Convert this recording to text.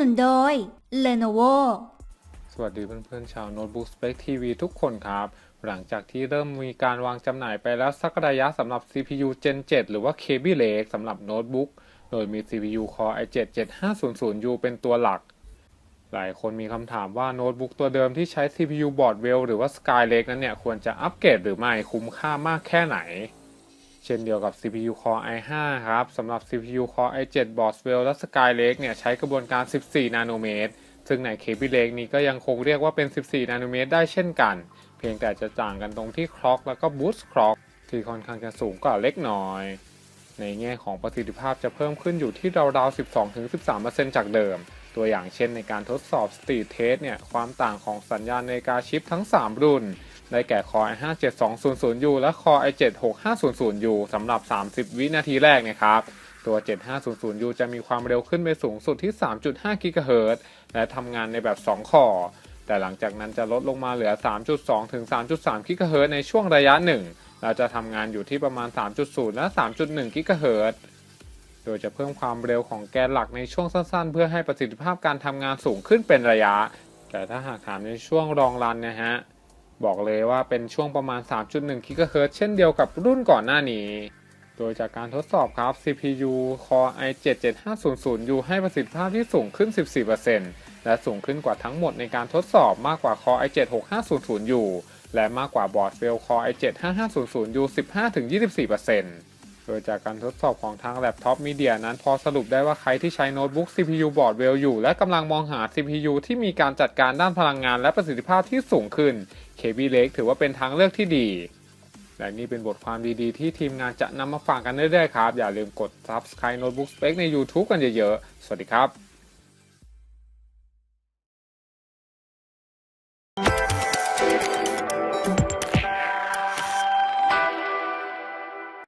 นุนโดย Lenovo สวัสดีเพื่อนๆชาวโน้ตบุ๊ก Spec TV ทุกคนครับ หลังจากที่เริ่มมีการวางจำหน่ายไปแล้วสักระยะสำหรับ CPU Gen 7 หรือว่า Kaby Lake สำหรับโน้ตบุ๊ก โดยมี CPU Core i7 7500U เป็นตัวหลัก หลายคนมีคำถามว่าโน้ตบุ๊กตัวเดิมที่ใช้ CPU Broadwell หรือว่า Skylake นั้นเนี่ย ควรจะอัปเกรดหรือไม่คุ้มค่ามากแค่ไหน เช่นเดียวกับ CPU Core i5 ครับสำหรับ CPU Core i7 Broadwell และ Skylake เนี่ยใช้กระบวนการ 14 นาโนเมตร ซึ่งใน Kaby Lake นี้ก็ยังคงเรียกว่าเป็น 14 นาโนเมตรได้เช่นกัน เพียงแต่จะต่างกันตรงที่คล็อกแล้วก็ Boost Clock ที่ค่อนข้างจะสูงกว่าเล็กน้อย ในแง่ของประสิทธิภาพจะเพิ่มขึ้นอยู่ที่ราวๆ 12-13%จากเดิม ตัวอย่างเช่นในการทดสอบ Speed Test เนี่ยความต่างของสัญญาณในกาชิปทั้ง 3 รุ่น ได้แก่ Core i5 7200U และ Core i7 6500U สำหรับ 30 วินาทีแรกนะครับ ตัว 7500U จะมีความเร็วขึ้นไปสูงสุดที่ 3.5 GHz และทำงานในแบบ 2 คอแต่หลังจากนั้นจะลดลงมาเหลือ 3.2 ถึง 3.3 GHz ในช่วงระยะหนึ่งเราจะทำงานอยู่ที่ประมาณ 3.0 และ 3.1 GHz โดยจะเพิ่มความเร็วของแกนหลักในช่วงสั้นๆ เพื่อให้ประสิทธิภาพการทำงานสูงขึ้นเป็นระยะ แต่ถ้าหากถามในช่วงรองรันนะฮะ บอกเลยว่าเป็นช่วงประมาณ 3.1 GHz เช่นเดียวกับรุ่นก่อนหน้านี้ โดยจากการทดสอบครับ CPU Core i7 7500U ให้ประสิทธิภาพที่สูงขึ้น 14%และสูงขึ้นกว่าทั้งหมดในการทดสอบมากกว่า Core i7 6500U และมากกว่า Broadwell Core i7 5500U 15-24%โดยจากการทดสอบของทาง Laptop Media นั้นพอสรุปได้ว่าใครที่ใช้โน้ตบุ๊ก CPU Broadwell อยู่ และกำลังมองหา CPU ที่มีการจัดการด้านพลังงานและประสิทธิภาพที่สูงขึ้น เคบีเล็กถือว่าเป็นทางเลือกที่ดี และนี่เป็นบทความดีๆ ที่ทีมงานจะนำมาฝากกันเรื่อยๆครับ อย่าลืมกด Subscribe Notebook Spec ใน YouTube กันเยอะๆ สวัสดีครับ